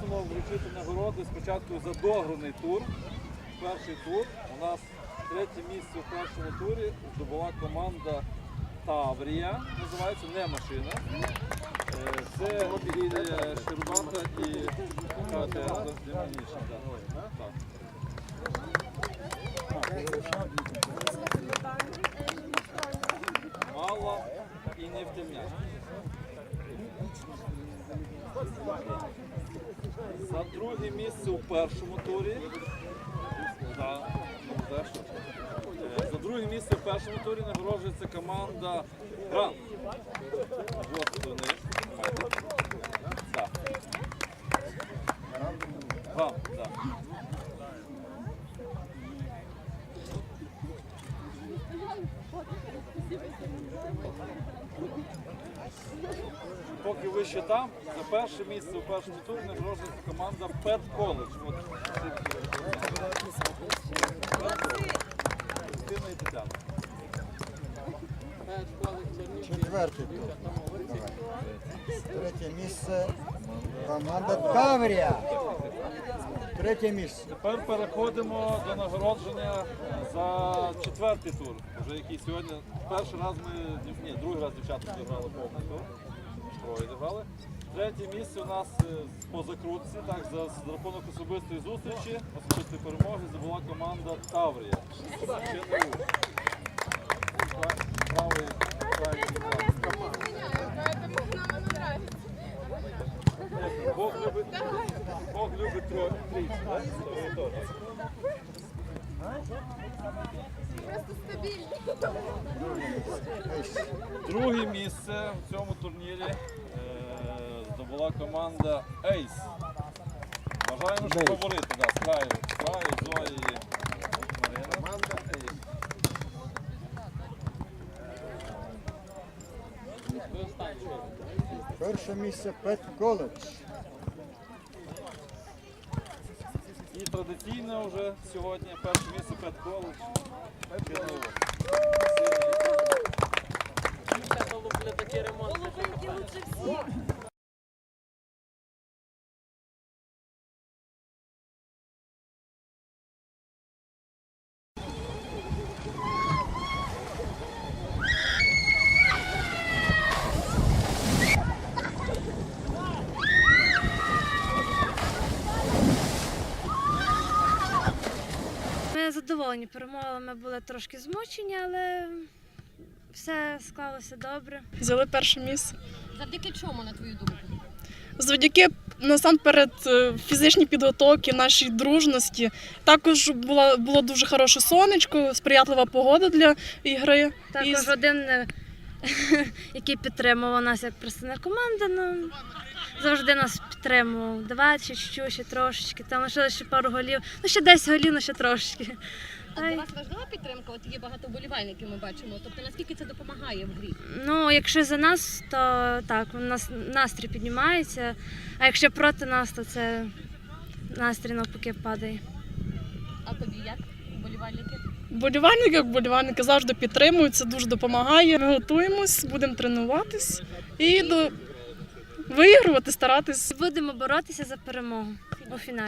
мусимо вручити нагороди спочатку за дограний тур. Перший тур. У нас третє місце в першому турі здобула команда Таврія. Називається не машина. Е, Це Лілія Щербата і Катера Демонічна. Друге місце у першому турі. Ну? Е, За друге місце в першому турі нагороджується команда Гран. Вот Поки ви ще там, за перше місце у першому турі нагороджується команда Пет Коледж. Четвертий тур. Третє місце. Команда Таврія. Третє місце. Тепер переходимо до нагородження за четвертий тур, вже який сьогодні перший раз ми ні, другий раз дівчата зіграли повний тур. Троє зіграли. Третє місце у нас е, по закрутці, так, за, за рахунок особистої зустрічі, особистої перемоги здобула команда Таврія. Бог любить, Бог любить трійцю, так? То ви теж. Просто стабільні. Друге місце в цьому турнірі е, здобула команда Ейс. Вважаємо, що фаворити, да, з краю, з краю, Зої Марина. Команда Ейс. Перше місце Пет Коледж. І традиційно вже сьогодні перше місце Пет Коледж. Ми задоволені перемогами, ми були трошки змучені, але все склалося добре. взяли перше місце. Завдяки чому, на твою думку? Завдяки насамперед е, фізичній підготовці, нашій дружності. Також була було дуже хороше сонечко, сприятлива погода для ігри. Також І- один, е, який підтримував нас як представник команди, ну завжди нас підтримував. Давай ще чуть ще трошечки. Там лишилося ще пару голів. Ну ще 10 голів, ну ще трошечки. А для вас важлива підтримка? От є багато вболівальників, ми бачимо. Тобто наскільки це допомагає в грі? Ну, якщо за нас, то так, у нас настрій піднімається. А якщо проти нас, то це настрій навпаки падає. А тобі як? Вболівальники? Вболівальники, як вболівальники завжди підтримують, це дуже допомагає. Ми готуємось, будемо тренуватись і до... виігрувати, старатись. Будемо боротися за перемогу у фіналі.